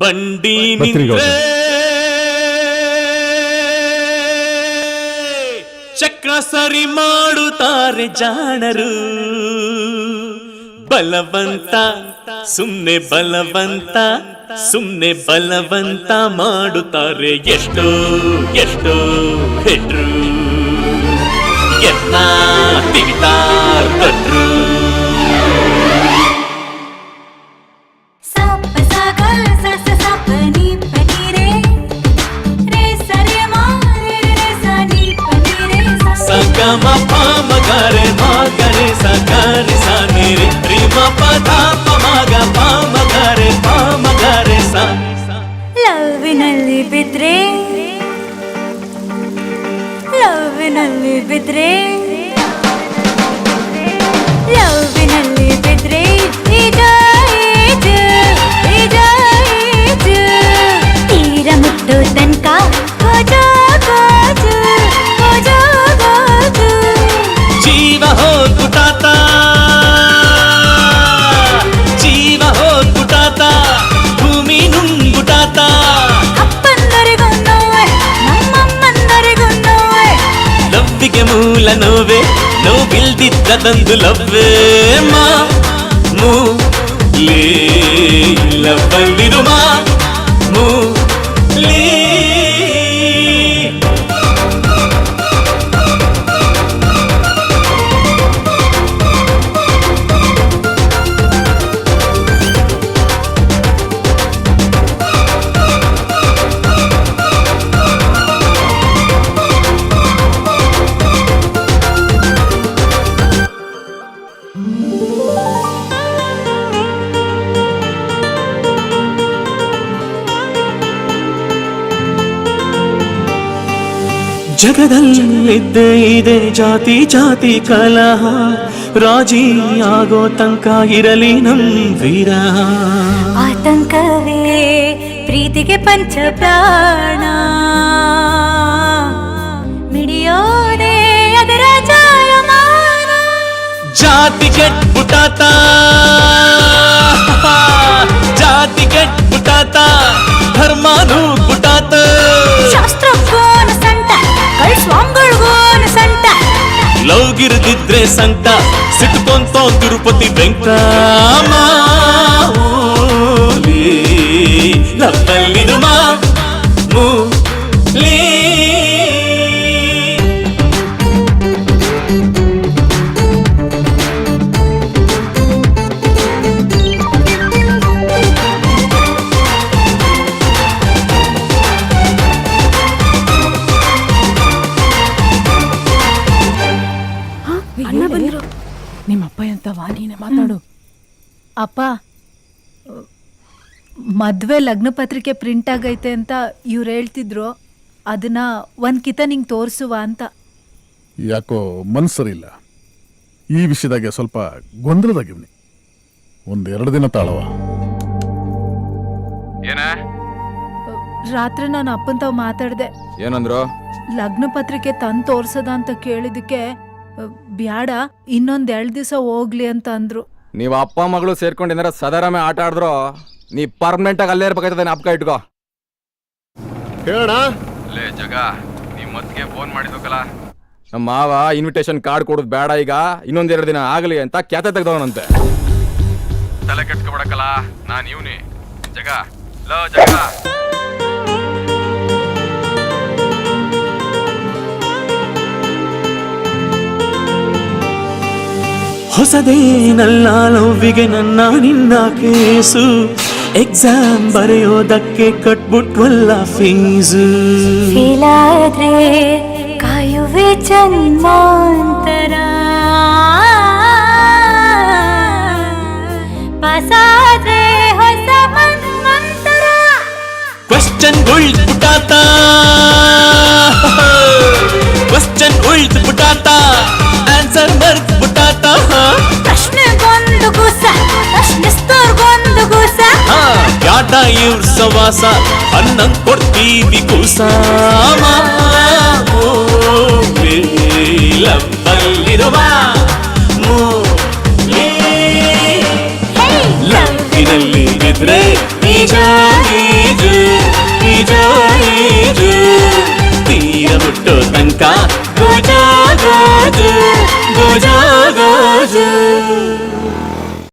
ಬಂಡಿ. ನಿಂತ್ರೆ ಚಕ್ರ ಸರಿ ಮಾಡುತ್ತಾರೆ ಜಾಣರು. ಬಲವಂತ ಸುಮ್ನೆ ಬಲವಂತ ಸುಮ್ನೆ ಬಲವಂತ ಮಾಡುತ್ತಾರೆ ಎಷ್ಟೋ ಎಷ್ಟೋ ಹೆಟ್ರು. ಎನ್ನ ತಿವಿತಾರ್ ಕಟ್ರು. ಪನೀರೆ ಸ ಸಗಮ ಪಾಮ ಗರೆ ಮಗರೆ ಸಗರೆ ಸನಿರೆ ರಿಮ ಪದ ಪಮಗ ಪಾಮ ಗರೆ ಪಾಮ ಗರೆ ಸ ಲವ್ವಿನಲ್ಲಿ ಬಿದ್ರೆ ಲವ್ವಿನಲ್ಲಿ ಬಿದ್ರೆ ಲವ್ವಿನಲ್ಲಿ ಮೂಲ ನೋವೆ ನೋವಿಲ್ದಿದ್ದ ತಂದು ಲವ್ವೇ ಮಾ ಮೂ ಲೇ ಲವ್ವಲ್ಲಿರು ಜಗದಲ್ಲಿದ್ದೇ ಇದೆ ಜಾತಿ ಜಾತಿ ಕಲಹ. ರಾಜಿ ಆಗೋ ತನಕ ಇರಲಿ ನಮ್ ವೀರ. ಆತಂಕವೇ ಪ್ರೀತಿಗೆ ಪಂಚ ಪ್ರಾಣ ಮಿಡಿಯೋದೆ ಅದರ ಜಾತಿ ಕೆಟ್ಬಿಟ್ಟಾತ ಜಾತಿ ಕೆಟ್ಬಿಟ್ಟಾತ ಧರ್ಮನೂ ಸ್ವಾಮಿಗಳ್ಗೋನ ಸಂಟ ಲವ್ಗಿರದಿದ್ರೆ ಸಂತ ಸಿಟ್ಕೊಂತ ತಿರುಪತಿ ವೆಂಕಟರಾಮ ಲಬ್ಬಲ್ಲಿರು ನಿಮ್ಮಪ್ಪ ಎಂತವಾ ನೀನೆ ಮಾತಾಡು. ಅಪ್ಪ ಮದ್ವೆ ಲಗ್ನ ಪತ್ರಿಕೆ ಪ್ರಿಂಟ್ ಆಗೈತೆ ಅಂತ ಇವ್ರು ಹೇಳ್ತಿದ್ರು. ಅದನ್ನ ಒಂದ್ ಕಿತ ನಿಂಗೆ ತೋರಿಸುವ ಅಂತ. ಯಾಕೋ ಮನ್ಸರಿಲ್ಲ. ಈ ವಿಷಯದಾಗೆ ಸ್ವಲ್ಪ ಗೊಂದಲದಾಗಿವ್ನಿ. ಒಂದೆರಡು ಎರಡು ದಿನ ತಾಳವ. ಏನ? ರಾತ್ರಿ ನಾನು ಅಪ್ಪನ್ ತಾವ್ ಮಾತಾಡ್ದೆ. ಏನಂದ್ರು? ಲಗ್ನ ಪತ್ರಿಕೆ ತಂದ್ ತೋರ್ಸದ ಅಂತ ಕೇಳಿದಕ್ಕೆ ಬ್ಯಾಡ ಇನ್ನೊಂದ್ ಎರಡ್ ದಿವಸ ಹೋಗ್ಲಿ ಅಂತ ಅಂದ್ರು. ನೀವ್ ಅಪ್ಪ ಮಗಳು ಸೇರ್ಕೊಂಡು ಏನಾರ ಸದಾರಾಮೆ ಆಟ ಆಡಿದ್ರು ನೀ ಪರ್ಮನೆಂಟ್ ಆಗಿ ಅಲ್ಲೇ ಇರ್ಬೇಕಾಯ್ತದೆ ನಾಪ್ಕ ಇಟ್ಕೋ ಹೇಳೋಣ ಲೇ ಜಗ ನೀವ್ ಮತ್ಗೆ ಫೋನ್ ಮಾಡಿದ್ಕಲ್ಲ ನಮ್ಮ ಮಾವ ಇನ್ವಿಟೇಷನ್ ಕಾರ್ಡ್ ಕೊಡೋದು ಬೇಡ ಈಗ ಇನ್ನೊಂದೆರಡು ದಿನ ಆಗಲಿ ಅಂತ ಕ್ಯಾತೆ ತೆಗ್ದವನಂತೆ. ತಲೆ ಕೆಟ್ಕೊಬಿಡಕಲ್ಲ ನಾನ್ ಇವ್ನಿ. ಜಗ ಲೋ ಜಗ. ಹೊಸದೇನಲ್ಲ ಲವ್ವಿಗೆ ನನ್ನ ನಿನ್ನ ಕೇಸು ಎಕ್ಸಾಮ್ ಬರೆಯೋದಕ್ಕೆ ಕಟ್ಬಿಟ್ವಲ್ಲ ಫೀಸು ಫೀಲಾದ್ರೆ ಕಾಯುವೆ ಜನ್ಮಾಂತರ ಪಸಾದ್ರೆ ಹೊಸ ಮನ್ವಂತರ ಕ್ವಶನ್ ಉಳ್ದ್ ಪುಟಾತ ಕ್ವಶನ್ ಉಳ್ದ್ ಪುಟಾತ ಇವ್ರ ಸವಾಸ ಅನ್ನಂಗ್ ಕೊಡ್ತೀವಿ ಕುಸಾಮ ಲಂಬಲ್ಲಿರುವ ಮೂಲೆ ಲಂಬಿನಲ್ಲಿ ಬಿದ್ರೆ ನೀ ಈಜು ಈಜು ಈಜು ಈಜು ತೀರ ಮುಟ್ಟೋ ತನಕ ಗೋಜು ಗೋಜು